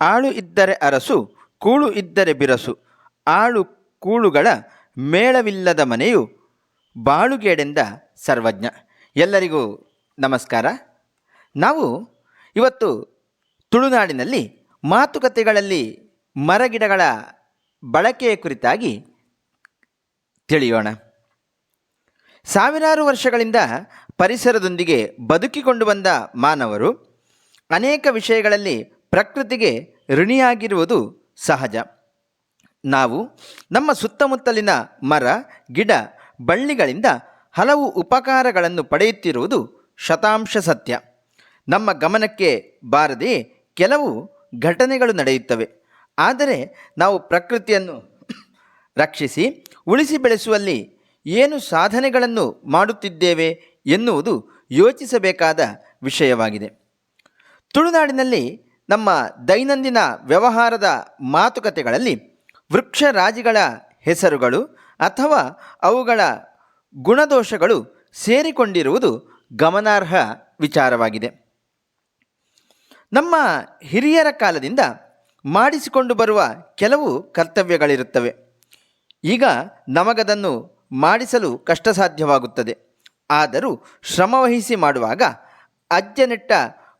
ಆಳು ಇದ್ದರೆ ಅರಸು, ಕೂಳು ಇದ್ದರೆ ಬಿರಸು. ಆಳು ಕೂಳುಗಳ ಮೇಳವಿಲ್ಲದ ಮನೆಯು ಬಾಳುಗೇಡೆಂದ ಸರ್ವಜ್ಞ. ಎಲ್ಲರಿಗೂ ನಮಸ್ಕಾರ. ನಾವು ಇವತ್ತು ತುಳುನಾಡಿನಲ್ಲಿ ಮಾತುಕತೆಗಳಲ್ಲಿ ಮರಗಿಡಗಳ ಬಳಕೆಯ ಕುರಿತಾಗಿ ತಿಳಿಯೋಣ. ಸಾವಿರಾರು ವರ್ಷಗಳಿಂದ ಪರಿಸರದೊಂದಿಗೆ ಬದುಕಿಕೊಂಡು ಬಂದ ಮಾನವರು ಅನೇಕ ವಿಷಯಗಳಲ್ಲಿ ಪ್ರಕೃತಿಗೆ ಋಣಿಯಾಗಿರುವುದು ಸಹಜ. ನಾವು ನಮ್ಮ ಸುತ್ತಮುತ್ತಲಿನ ಮರ, ಗಿಡ, ಬಳ್ಳಿಗಳಿಂದ ಹಲವು ಉಪಕಾರಗಳನ್ನು ಪಡೆಯುತ್ತಿರುವುದು ಶತಾಂಶ ಸತ್ಯ. ನಮ್ಮ ಗಮನಕ್ಕೆ ಬಾರದೆ ಕೆಲವು ಘಟನೆಗಳು ನಡೆಯುತ್ತವೆ. ಆದರೆ ನಾವು ಪ್ರಕೃತಿಯನ್ನು ರಕ್ಷಿಸಿ, ಉಳಿಸಿ ಬೆಳೆಸುವಲ್ಲಿ ಏನು ಸಾಧನೆಗಳನ್ನು ಮಾಡುತ್ತಿದ್ದೇವೆ ಎನ್ನುವುದು ಯೋಚಿಸಬೇಕಾದ ವಿಷಯವಾಗಿದೆ. ತುಳುನಾಡಿನಲ್ಲಿ ನಮ್ಮ ದೈನಂದಿನ ವ್ಯವಹಾರದ ಮಾತುಕತೆಗಳಲ್ಲಿ ವೃಕ್ಷರಾಜಿಗಳ ಹೆಸರುಗಳು ಅಥವಾ ಅವುಗಳ ಗುಣದೋಷಗಳು ಸೇರಿಕೊಂಡಿರುವುದು ಗಮನಾರ್ಹ ವಿಚಾರವಾಗಿದೆ. ನಮ್ಮ ಹಿರಿಯರ ಕಾಲದಿಂದ ಮಾಡಿಸಿಕೊಂಡು ಬರುವ ಕೆಲವು ಕರ್ತವ್ಯಗಳಿರುತ್ತವೆ. ಈಗ ನಮಗದನ್ನು ಮಾಡಿಸಲು ಕಷ್ಟ ಸಾಧ್ಯವಾಗುತ್ತದೆ ಆದರೂ ಶ್ರಮವಹಿಸಿ ಮಾಡುವಾಗ ಅಜ್ಜನೆಟ್ಟ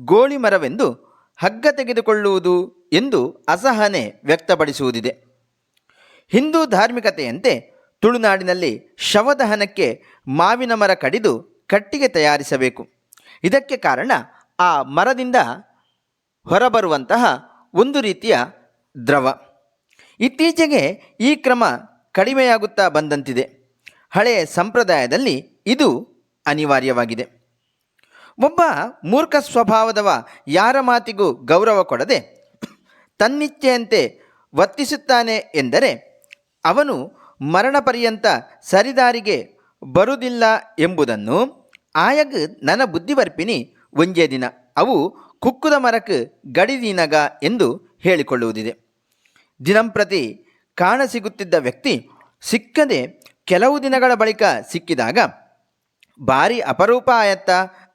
ಗೋಳಿ ಮರವೆಂದು ಹಗ್ಗ ತೆಗೆದುಕೊಳ್ಳುವುದು ಎಂದು ಅಸಹನೆ ವ್ಯಕ್ತಪಡಿಸುವುದಿದೆ. ಹಿಂದೂ ಧಾರ್ಮಿಕತೆಯಂತೆ ತುಳುನಾಡಿನಲ್ಲಿ ಶವದಹನಕ್ಕೆ ಮಾವಿನ ಮರ ಕಡಿದು ಕಟ್ಟಿಗೆ ತಯಾರಿಸಬೇಕು. ಇದಕ್ಕೆ ಕಾರಣ ಆ ಮರದಿಂದ ಹೊರಬರುವಂತಹ ಒಂದು ರೀತಿಯ ದ್ರವ. ಇತ್ತೀಚೆಗೆ ಈ ಕ್ರಮ ಕಡಿಮೆಯಾಗುತ್ತಾ ಬಂದಂತಿದೆ. ಹಳೆಯ ಸಂಪ್ರದಾಯದಲ್ಲಿ ಇದು ಅನಿವಾರ್ಯವಾಗಿದೆ. ಒಬ್ಬ ಮೂರ್ಖ ಸ್ವಭಾವದವ ಯಾರ ಮಾತಿಗೂ ಗೌರವ ಕೊಡದೆ ತನ್ನಿಚ್ಛೆಯಂತೆ ವರ್ತಿಸುತ್ತಾನೆ ಎಂದರೆ ಅವನು ಮರಣ ಪರ್ಯಂತ ಸರಿದಾರಿಗೆ ಬರುವುದಿಲ್ಲ ಎಂಬುದನ್ನು ಆಯಗ್ ನನ್ನ ಬುದ್ಧಿವರ್ಪಿನಿ ಒಂಜೇ ದಿನ ಅವು ಕುಕ್ಕುದ ಮರಕ್ಕೆ ಗಡಿದೀನಗ ಎಂದು ಹೇಳಿಕೊಳ್ಳುವುದಿದೆ. ದಿನಂಪ್ರತಿ ಕಾಣಸಿಗುತ್ತಿದ್ದ ವ್ಯಕ್ತಿ ಸಿಕ್ಕದೆ ಕೆಲವು ದಿನಗಳ ಬಳಿಕ ಸಿಕ್ಕಿದಾಗ ಭಾರಿ ಅಪರೂಪ ಆಯತ್ತ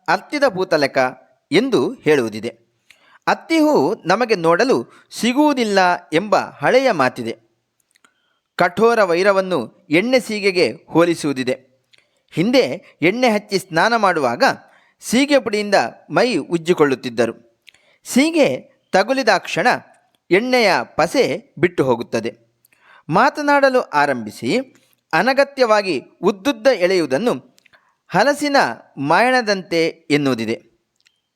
ಅತ್ತಿದ ಭೂತಲಕ ಎಂದು ಹೇಳುವುದಿದೆ. ಅತ್ತಿ ಹೂವು ನಮಗೆ ನೋಡಲು ಸಿಗುವುದಿಲ್ಲ ಎಂಬ ಹಳೆಯ ಮಾತಿದೆ. ಕಠೋರ ವೈರವನ್ನು ಎಣ್ಣೆ ಸೀಗೆಗೆ ಹೋಲಿಸುವುದಿದೆ. ಹಿಂದೆ ಎಣ್ಣೆ ಹಚ್ಚಿ ಸ್ನಾನ ಮಾಡುವಾಗ ಸೀಗೆ ಪುಡಿಯಿಂದ ಮೈ ಉಜ್ಜಿಕೊಳ್ಳುತ್ತಿದ್ದರು. ಸೀಗೆ ತಗುಲಿದ ಕ್ಷಣ ಎಣ್ಣೆಯ ಪಸೆ ಬಿಟ್ಟು ಹೋಗುತ್ತದೆ. ಮಾತನಾಡಲು ಆರಂಭಿಸಿ ಅನಗತ್ಯವಾಗಿ ಉದ್ದುದ್ದ ಎಳೆಯುವುದನ್ನು ಹಲಸಿನ ಮಾಯಣದಂತೆ ಎನ್ನುವುದಿದೆ.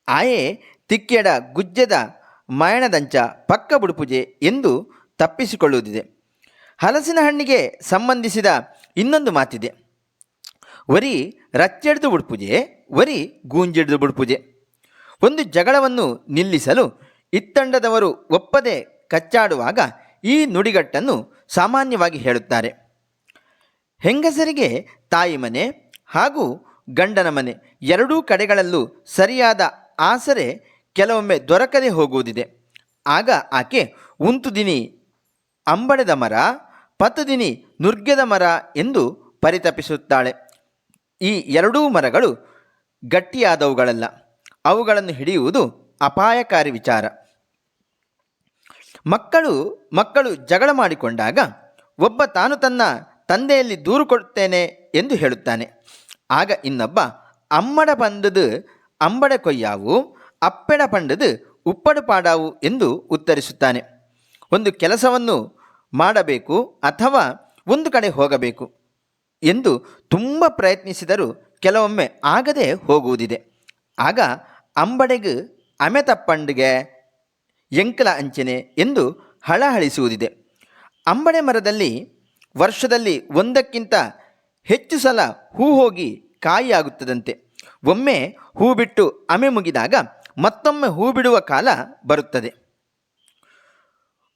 ಆಯೆ ತಿಕ್ಕೆಡ ಗುಜ್ಜದ ಮಾಯಣದಂಚ ಪಕ್ಕ ಬುಡುಪುಜೆ ಎಂದು ತಪ್ಪಿಸಿಕೊಳ್ಳುವುದಿದೆ. ಹಲಸಿನ ಹಣ್ಣಿಗೆ ಸಂಬಂಧಿಸಿದ ಇನ್ನೊಂದು ಮಾತಿದೆ. ವರಿ ರಚ್ಚೆಡ್ದು ಬುಡ್ಪುಜೆ, ವರಿ ಗೂಂಜಿಡ್ದು ಬುಡ್ಪುಜೆ. ಒಂದು ಜಗಳವನ್ನು ನಿಲ್ಲಿಸಲು ಇತ್ತಂಡದವರು ಒಪ್ಪದೆ ಕಚ್ಚಾಡುವಾಗ ಈ ನುಡಿಗಟ್ಟನ್ನು ಸಾಮಾನ್ಯವಾಗಿ ಹೇಳುತ್ತಾರೆ. ಹೆಂಗಸರಿಗೆ ತಾಯಿ ಮನೆ ಹಾಗೂ ಗಂಡನ ಮನೆ. ಎರಡೂ ಕಡೆಗಳಲ್ಲೂ ಸರಿಯಾದ ಆಸರೆ ಕೆಲವೊಮ್ಮೆ ದೊರಕದೆ ಹೋಗುವುದಿದೆ. ಆಗ ಆಕೆ ಉಂತುದಿನಿ ಅಂಬಡೆದ ಮರ ಪತದಿನಿ ನುರ್ಗೆದ ಮರ ಎಂದು ಪರಿತಪಿಸುತ್ತಾಳೆ. ಈ ಎರಡೂ ಮರಗಳು ಗಟ್ಟಿಯಾದವುಗಳಲ್ಲ. ಅವುಗಳನ್ನು ಹಿಡಿಯುವುದು ಅಪಾಯಕಾರಿ ವಿಚಾರ. ಮಕ್ಕಳು ಮಕ್ಕಳು ಜಗಳ ಮಾಡಿಕೊಂಡಾಗ, ಒಬ್ಬ ತಾನು ತನ್ನ ತಂದೆಯಲ್ಲಿ ದೂರು ಕೊಡುತ್ತೇನೆ ಎಂದು ಹೇಳುತ್ತಾನೆ. ಆಗ ಇನ್ನೊಬ್ಬ ಅಮ್ಮಡ ಬಂದದು ಅಂಬಡ ಕೊಯ್ಯಾವು, ಅಪ್ಪೆಡ ಪಂಡದು ಉಪ್ಪಡ ಪಾಡಾವು ಎಂದು ಉತ್ತರಿಸುತ್ತಾನೆ. ಒಂದು ಕೆಲಸವನ್ನು ಮಾಡಬೇಕು ಅಥವಾ ಒಂದು ಕಡೆ ಹೋಗಬೇಕು ಎಂದು ತುಂಬ ಪ್ರಯತ್ನಿಸಿದರೂ ಕೆಲವೊಮ್ಮೆ ಆಗದೆ ಹೋಗುವುದಿದೆ. ಆಗ ಅಂಬಡೆಗೆ ಅಮೆತಪ್ಪಂಡಿಗೆ ಎಂಕಲ ಅಂಚನೆ ಎಂದು ಹಳಹಳಿಸುವುದಿದೆ. ಅಂಬಡೆ ಮರದಲ್ಲಿ ವರ್ಷದಲ್ಲಿ ಒಂದಕ್ಕಿಂತ ಹೆಚ್ಚು ಸಲ ಹೂ ಹೋಗಿ ಕಾಯಿಯಾಗುತ್ತದಂತೆ. ಒಮ್ಮೆ ಹೂ ಬಿಟ್ಟು ಅಮೆ ಮುಗಿದಾಗ ಮತ್ತೊಮ್ಮೆ ಹೂ ಬಿಡುವ ಕಾಲ ಬರುತ್ತದೆ.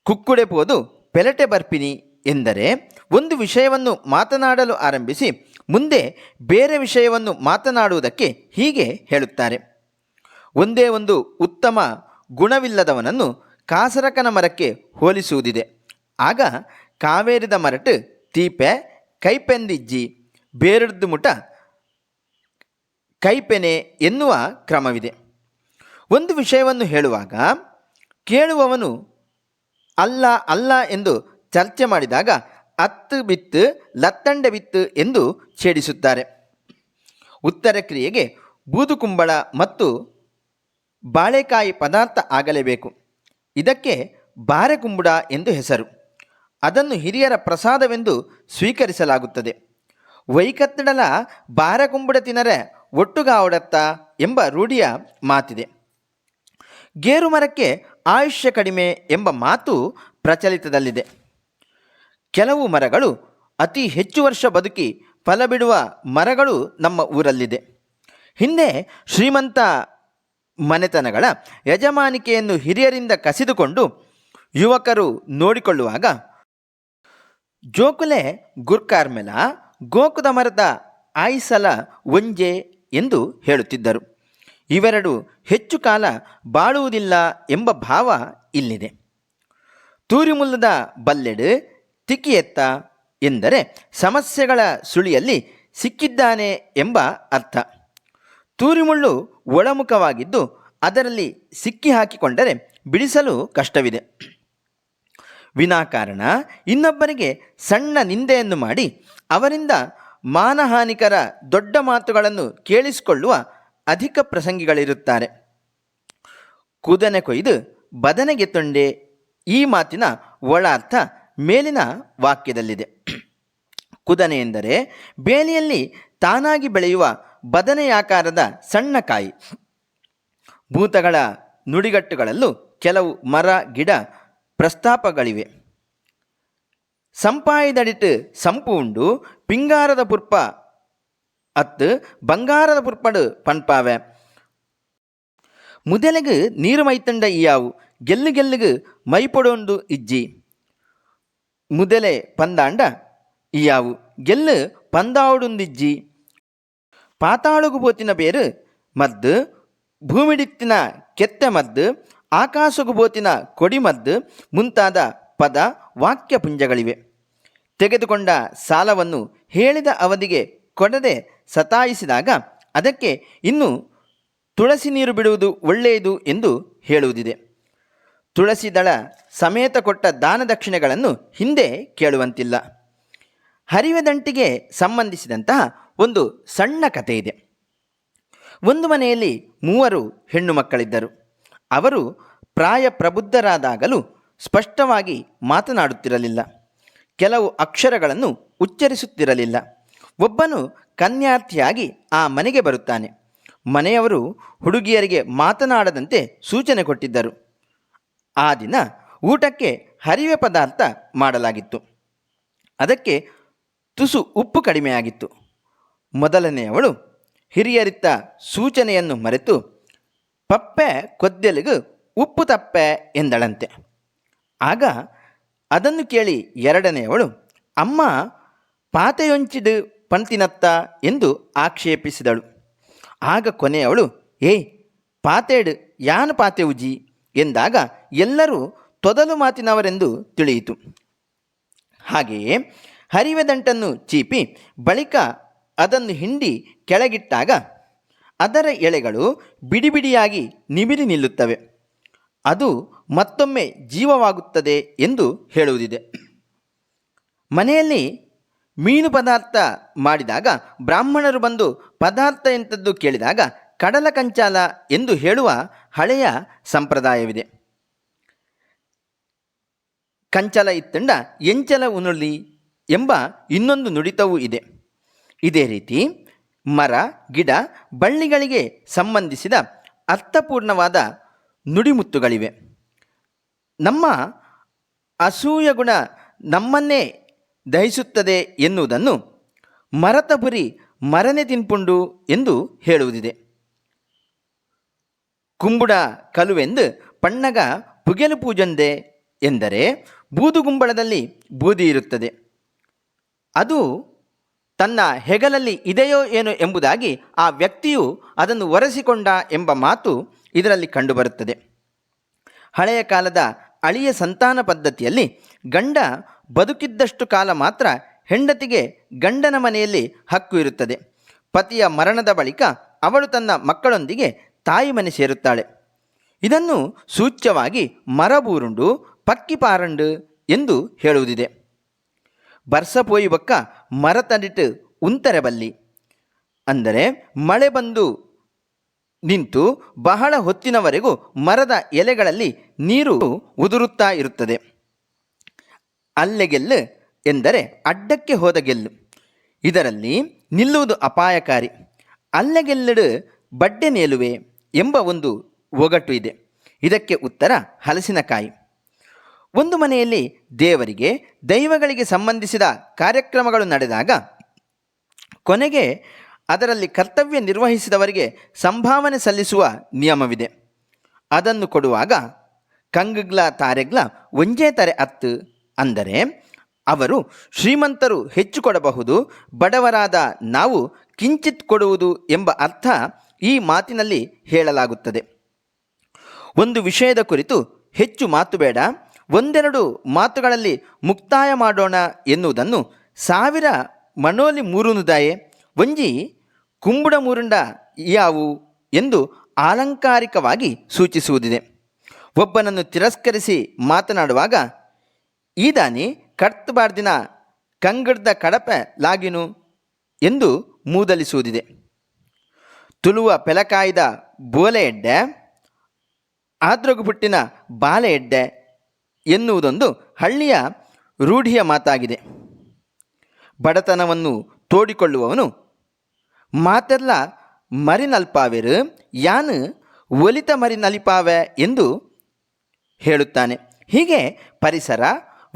ಕುಕ್ಕುಡೆ ಪೋದು ಪೆಲಟೆ ಬರ್ಪಿನಿ ಎಂದರೆ ಒಂದು ವಿಷಯವನ್ನು ಮಾತನಾಡಲು ಆರಂಭಿಸಿ ಮುಂದೆ ಬೇರೆ ವಿಷಯವನ್ನು ಮಾತನಾಡುವುದಕ್ಕೆ ಹೀಗೆ ಹೇಳುತ್ತಾರೆ. ಒಂದೇ ಒಂದು ಉತ್ತಮ ಗುಣವಿಲ್ಲದವನನ್ನು ಕಾಸರಕನ ಮರಕ್ಕೆ ಹೋಲಿಸುವುದಿದೆ. ಆಗ ಕಾವೇರಿದ ಮರಟು ತೀಪೆ, ಕೈಪೆಂದಿಜ್ಜಿ, ಬೇರಡ್ದು ಮುಟ ಕೈಪೆನೆ ಎನ್ನುವ ಕ್ರಮವಿದೆ. ಒಂದು ವಿಷಯವನ್ನು ಹೇಳುವಾಗ ಕೇಳುವವನು ಅಲ್ಲ ಅಲ್ಲ ಎಂದು ಚರ್ಚೆ ಮಾಡಿದಾಗ ಅತ್ತು ಬಿತ್ತು, ಲತ್ತಂಡೆ ಬಿತ್ತು ಎಂದು ಛೇಡಿಸುತ್ತಾರೆ. ಉತ್ತರ ಕ್ರಿಯೆಗೆ ಬೂದುಕುಂಬಳ ಮತ್ತು ಬಾಳೆಕಾಯಿ ಪದಾರ್ಥ ಆಗಲೇಬೇಕು. ಇದಕ್ಕೆ ಬಾರೆಕುಂಬುಡ ಎಂದು ಹೆಸರು. ಅದನ್ನು ಹಿರಿಯರ ಪ್ರಸಾದವೆಂದು ಸ್ವೀಕರಿಸಲಾಗುತ್ತದೆ. ವೈಕತ್ತಡಲ ಬಾರೆಕುಂಬುಡ ತಿನ್ನರೆ ಒಟ್ಟುಗಾವಡತ್ತ ಎಂಬ ರೂಢಿಯ ಮಾತಿದೆ. ಗೇರು ಮರಕ್ಕೆ ಆಯುಷ್ಯ ಕಡಿಮೆ ಎಂಬ ಮಾತು ಪ್ರಚಲಿತದಲ್ಲಿದೆ. ಕೆಲವು ಮರಗಳು ಅತಿ ಹೆಚ್ಚು ವರ್ಷ ಬದುಕಿ ಫಲ ಬಿಡುವ ಮರಗಳು ನಮ್ಮ ಊರಲ್ಲಿದೆ. ಹಿಂದೆ ಶ್ರೀಮಂತ ಮನೆತನಗಳ ಯಜಮಾನಿಕೆಯನ್ನು ಹಿರಿಯರಿಂದ ಕಸಿದುಕೊಂಡು ಯುವಕರು ನೋಡಿಕೊಳ್ಳುವಾಗ, ಜೋಕುಲೆ ಗುರ್ಕಾರ್ಮೆಲ ಗೋಕುದ ಮರದ ಆಯಿಸಲ ಒಂಜೆ ಎಂದು ಹೇಳುತ್ತಿದ್ದರು. ಇವೆರಡು ಹೆಚ್ಚು ಕಾಲ ಬಾಳುವುದಿಲ್ಲ ಎಂಬ ಭಾವ ಇಲ್ಲಿದೆ. ತೂರಿಮುಲ್ಲದ ಬಲ್ಲೆಡು ತಿಕ್ಕಿಯೆತ್ತ ಎಂದರೆ ಸಮಸ್ಯೆಗಳ ಸುಳಿಯಲ್ಲಿ ಸಿಕ್ಕಿದ್ದಾನೆ ಎಂಬ ಅರ್ಥ. ತೂರಿಮುಳ್ಳು ಒಳಮುಖವಾಗಿದ್ದು ಅದರಲ್ಲಿ ಸಿಕ್ಕಿ ಹಾಕಿಕೊಂಡರೆ ಬಿಡಿಸಲು ಕಷ್ಟವಿದೆ. ವಿನಾಕಾರಣ, ಇನ್ನೊಬ್ಬರಿಗೆ ಸಣ್ಣ ನಿಂದೆಯನ್ನು ಮಾಡಿ ಅವರಿಂದ ಮಾನಹಾನಿಕರ ದೊಡ್ಡ ಮಾತುಗಳನ್ನು ಕೇಳಿಸಿಕೊಳ್ಳುವ ಅಧಿಕ ಪ್ರಸಂಗಿಗಳಿರುತ್ತಾರೆ. ಕುದನೆ ಕೊಯ್ದು ಬದನೆಗೆ ತೊಂಡೆ ಈ ಮಾತಿನ ಒಳ ಅರ್ಥ ಮೇಲಿನ ವಾಕ್ಯದಲ್ಲಿದೆ. ಕುದನೆ ಎಂದರೆ ಬೇಲಿಯಲ್ಲಿ ತಾನಾಗಿ ಬೆಳೆಯುವ ಬದನೆಯಾಕಾರದ ಸಣ್ಣ ಕಾಯಿ. ಭೂತಗಳ ನುಡಿಗಟ್ಟುಗಳಲ್ಲೂ ಕೆಲವು ಮರ, ಗಿಡ ಪ್ರಸ್ತಾಪಗಳಿವೆ. ಸಂಪಾಯಿದಡಿಟ್ಟು ಸಂಪು ಉಂಡು, ಪಿಂಗಾರದ ಪುರ್ಪ ಅತ್ತು, ಬಂಗಾರದ ಪುರ್ಪಡು ಪನ್ಪಾವೆ. ಮುದೆಲೆಗು ನೀರು ಮೈತಂಡ ಇಯಾವು, ಗೆಲ್ಲು ಗೆಲ್ಲುಗು ಮೈಪೊಡೊಂದು ಇಜ್ಜಿ. ಮುದೆಲೆ ಪಂದಾಂಡ ಇಯಾವು, ಗೆಲ್ಲು ಪಂದಾವುಡುಂದಿಜ್ಜಿ ಪಾತಾಳುಗು ಬೋತಿನ ಬೇರು ಮದ್ದು, ಭೂಮಿಡಿತ್ತಿನ ಕೆತ್ತೆ ಮದ್ದು, ಆಕಾಶಗು ಬೋತಿನ ಕೊಡಿಮದ್ದು ಮುಂತಾದ ಪದ ವಾಕ್ಯ ಪುಂಜಗಳಿವೆ ತೆಗೆದುಕೊಂಡ ಸಾಲವನ್ನು ಹೇಳಿದ ಅವಧಿಗೆ ಕೊಡದೆ ಸತಾಯಿಸಿದಾಗ ಅದಕ್ಕೆ ಇನ್ನು ತುಳಸಿ ನೀರು ಬಿಡುವುದು ಒಳ್ಳೆಯದು ಎಂದು ಹೇಳುವುದಿದೆ. ತುಳಸಿ ದಳ ಸಮೇತ ಕೊಟ್ಟ ದಾನ ದಕ್ಷಿಣೆಗಳನ್ನು ಹಿಂದೆ ಕೇಳುವಂತಿಲ್ಲ. ಹರಿವೆ ದಂಟಿಗೆ ಸಂಬಂಧಿಸಿದಂತಹ ಒಂದು ಸಣ್ಣ ಕಥೆ ಇದೆ. ಒಂದು ಮನೆಯಲ್ಲಿ ಮೂವರು ಹೆಣ್ಣು ಮಕ್ಕಳಿದ್ದರು. ಅವರು ಪ್ರಾಯ ಪ್ರಬುದ್ಧರಾದಾಗಲೂ ಸ್ಪಷ್ಟವಾಗಿ ಮಾತನಾಡುತ್ತಿರಲಿಲ್ಲ. ಕೆಲವು ಅಕ್ಷರಗಳನ್ನು ಉಚ್ಚರಿಸುತ್ತಿರಲಿಲ್ಲ. ಒಬ್ಬನು ಕನ್ಯಾರ್ಥಿಯಾಗಿ ಆ ಮನೆಗೆ ಬರುತ್ತಾನೆ. ಮನೆಯವರು ಹುಡುಗಿಯರಿಗೆ ಮಾತನಾಡದಂತೆ ಸೂಚನೆ ಕೊಟ್ಟಿದ್ದರು. ಆ ದಿನ ಊಟಕ್ಕೆ ಹರಿವೆ ಪದಾರ್ಥ ಮಾಡಲಾಗಿತ್ತು. ಅದಕ್ಕೆ ತುಸು ಉಪ್ಪು ಕಡಿಮೆಯಾಗಿತ್ತು. ಮೊದಲನೆಯವಳು ಹಿರಿಯರಿತ್ತ ಸೂಚನೆಯನ್ನು ಮರೆತು, ಪಪ್ಪೆ ಕೊದ್ದೆಲಿಗೂ ಉಪ್ಪು ತಪ್ಪೆ ಎಂದಳಂತೆ. ಆಗ ಅದನ್ನು ಕೇಳಿ ಎರಡನೆಯವಳು, ಅಮ್ಮ, ಪಾತೆಯೊಂಚಿದು ಪಂತಿನತ್ತ ಎಂದು ಆಕ್ಷೇಪಿಸಿದಳು. ಆಗ ಕೊನೆಯವಳು ಏಯ್ ಪಾತೇಡು ಯಾನು ಪಾತೆ ಉಜಿ? ಎಂದಾಗ ಎಲ್ಲರೂ ತೊದಲು ಮಾತಿನವರೆಂದು ತಿಳಿಯಿತು. ಹಾಗೆಯೇ ಹರಿವೆದಂಟನ್ನು ಚೀಪಿ ಬಳಿಕ ಅದನ್ನು ಹಿಂಡಿ ಕೆಳಗಿಟ್ಟಾಗ ಅದರ ಎಳೆಗಳು ಬಿಡಿಬಿಡಿಯಾಗಿ ನಿಮಿರಿ ನಿಲ್ಲುತ್ತವೆ. ಅದು ಮತ್ತೊಮ್ಮೆ ಜೀವವಾಗುತ್ತದೆ ಎಂದು ಹೇಳುವುದಿದೆ. ಮನೆಯಲ್ಲಿ ಮೀನು ಪದಾರ್ಥ ಮಾಡಿದಾಗ ಬ್ರಾಹ್ಮಣರು ಬಂದು ಪದಾರ್ಥ ಎಂಥದ್ದು ಕೇಳಿದಾಗ ಕಡಲ ಕಂಚಾಲ ಎಂದು ಹೇಳುವ ಹಳೆಯ ಸಂಪ್ರದಾಯವಿದೆ. ಕಂಚಲ ಇತ್ತಂಡ ಎಂಚಲ ಉನುಳಿ ಎಂಬ ಇನ್ನೊಂದು ನುಡಿತವೂ ಇದೆ. ಇದೇ ರೀತಿ ಮರ, ಗಿಡ, ಬಳ್ಳಿಗಳಿಗೆ ಸಂಬಂಧಿಸಿದ ಅರ್ಥಪೂರ್ಣವಾದ ನುಡಿಮುತ್ತುಗಳಿವೆ. ನಮ್ಮ ಅಸೂಯ ಗುಣ ನಮ್ಮನ್ನೇ ದಹಿಸುತ್ತದೆ ಎನ್ನುವುದನ್ನು ಮರತಪುರಿ ಮರನೆ ತಿನ್ಪುಂಡು ಎಂದು ಹೇಳುವುದಿದೆ. ಕುಂಬುಡ ಕಲುವೆಂದು ಪಣ್ಣಗ ಪುಗೆಲು ಪೂಜಂದೆ ಎಂದರೆ ಬೂದುಗುಂಬಳದಲ್ಲಿ ಬೂದಿ ಇರುತ್ತದೆ. ಅದು ತನ್ನ ಹೆಗಲಲ್ಲಿ ಇದೆಯೋ ಏನೋ ಎಂಬುದಾಗಿ ಆ ವ್ಯಕ್ತಿಯು ಅದನ್ನು ಒರೆಸಿಕೊಂಡ ಎಂಬ ಮಾತು ಇದರಲ್ಲಿ ಕಂಡುಬರುತ್ತದೆ. ಹಳೆಯ ಕಾಲದ ಅಳಿಯ ಸಂತಾನ ಪದ್ಧತಿಯಲ್ಲಿ ಗಂಡ ಬದುಕಿದ್ದಷ್ಟು ಕಾಲ ಮಾತ್ರ ಹೆಂಡತಿಗೆ ಗಂಡನ ಮನೆಯಲ್ಲಿ ಹಕ್ಕು ಇರುತ್ತದೆ. ಪತಿಯ ಮರಣದ ಬಳಿಕ ಅವಳು ತನ್ನ ಮಕ್ಕಳೊಂದಿಗೆ ತಾಯಿ ಮನೆ ಸೇರುತ್ತಾಳೆ. ಇದನ್ನು ಸೂಚ್ಯವಾಗಿ ಮರಬೂರುಂಡು, ಪಕ್ಕಿ ಪಾರಂಡು ಎಂದು ಹೇಳುವುದಿದೆ. ಬರ್ಸ ಪೋಯಿ ಬೊಕ್ಕ ಮರ ತಂಡಿಟ್ಟು ಉಂತರೆ ಬಲ್ಲಿ ಅಂದರೆ ಮಳೆ ಬಂದು ನಿಂತು ಬಹಳ ಹೊತ್ತಿನವರೆಗೂ ಮರದ ಎಲೆಗಳಲ್ಲಿ ನೀರು ಉದುರುತ್ತಾ ಇರುತ್ತದೆ. ಅಲ್ಲೆಗೆಲ್ಲು ಎಂದರೆ ಅಡ್ಡಕ್ಕೆ ಹೋದ ಗೆಲ್ಲು. ಇದರಲ್ಲಿ ನಿಲ್ಲುವುದು ಅಪಾಯಕಾರಿ. ಅಲ್ಲೆಗೆಲ್ಲಡು ಬಡ್ಡೆ ನೇಲುವೆ ಎಂಬ ಒಂದು ಒಗಟು ಇದೆ. ಇದಕ್ಕೆ ಉತ್ತರ ಹಲಸಿನಕಾಯಿ. ಒಂದು ಮನೆಯಲ್ಲಿ ದೇವರಿಗೆ, ದೈವಗಳಿಗೆ ಸಂಬಂಧಿಸಿದ ಕಾರ್ಯಕ್ರಮಗಳು ನಡೆದಾಗ ಕೊನೆಗೆ ಅದರಲ್ಲಿ ಕರ್ತವ್ಯ ನಿರ್ವಹಿಸಿದವರಿಗೆ ಸಂಭಾವನೆ ಸಲ್ಲಿಸುವ ನಿಯಮವಿದೆ. ಅದನ್ನು ಕೊಡುವಾಗ ಕಂಗ್ಲ ತಾರೆಗ್ಲ ಒಂಜೇ ತಾರೆ ಅತ್ತು ಅಂದರೆ, ಅವರು ಶ್ರೀಮಂತರು ಹೆಚ್ಚು ಕೊಡಬಹುದು, ಬಡವರಾದ ನಾವು ಕಿಂಚಿತ್ ಕೊಡುವುದು ಎಂಬ ಅರ್ಥ ಈ ಮಾತಿನಲ್ಲಿ ಹೇಳಲಾಗುತ್ತದೆ. ಒಂದು ವಿಷಯದ ಕುರಿತು ಹೆಚ್ಚು ಮಾತು ಬೇಡ, ಒಂದೆರಡು ಮಾತುಗಳಲ್ಲಿ ಮುಕ್ತಾಯ ಮಾಡೋಣ ಎನ್ನುವುದನ್ನು ಸಾವಿರ ಮನೋಲಿ ಮೂರುನುದಾಯೆ, ಒಂಜಿ ಕುಂಬುಡ ಮುರುಂಡ ಯಾವು ಎಂದು ಆಲಂಕಾರಿಕವಾಗಿ ಸೂಚಿಸುವುದಿದೆ. ಒಬ್ಬನನ್ನು ತಿರಸ್ಕರಿಸಿ ಮಾತನಾಡುವಾಗ, ಈದಾನಿ ಕರ್ತಬಾರ್ದಿನ ಕಂಗಡ್ದ ಕಡಪೆ ಲಾಗಿನು ಎಂದು ಮೂದಲಿಸುವುದಿದೆ. ತುಳುವ ಪೆಲಕಾಯ್ದ ಬೋಲೆ ಎಡ್ಡೆ ಆದ್ರಗು ಬಾಲೆ ಎಡ್ಡೆ ಎನ್ನುವುದೊಂದು ಹಳ್ಳಿಯ ರೂಢಿಯ ಮಾತಾಗಿದೆ. ಬಡತನವನ್ನು ತೋಡಿಕೊಳ್ಳುವವನು ಮಾತೆಲ್ಲ ಮರಿನಲ್ಪಾವೆರು, ಯಾನು ಒಲಿತ ಮರಿನಲಿಪಾವೆ ಎಂದು ಹೇಳುತ್ತಾನೆ. ಹೀಗೆ ಪರಿಸರ,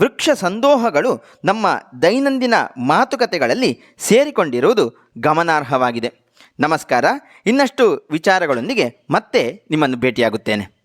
ವೃಕ್ಷ ಸಂದೋಹಗಳು ನಮ್ಮ ದೈನಂದಿನ ಮಾತುಕತೆಗಳಲ್ಲಿ ಸೇರಿಕೊಂಡಿರುವುದು ಗಮನಾರ್ಹವಾಗಿದೆ. ನಮಸ್ಕಾರ, ಇನ್ನಷ್ಟು ವಿಚಾರಗಳೊಂದಿಗೆ ಮತ್ತೆ ನಿಮ್ಮನ್ನು ಭೇಟಿಯಾಗುತ್ತೇನೆ.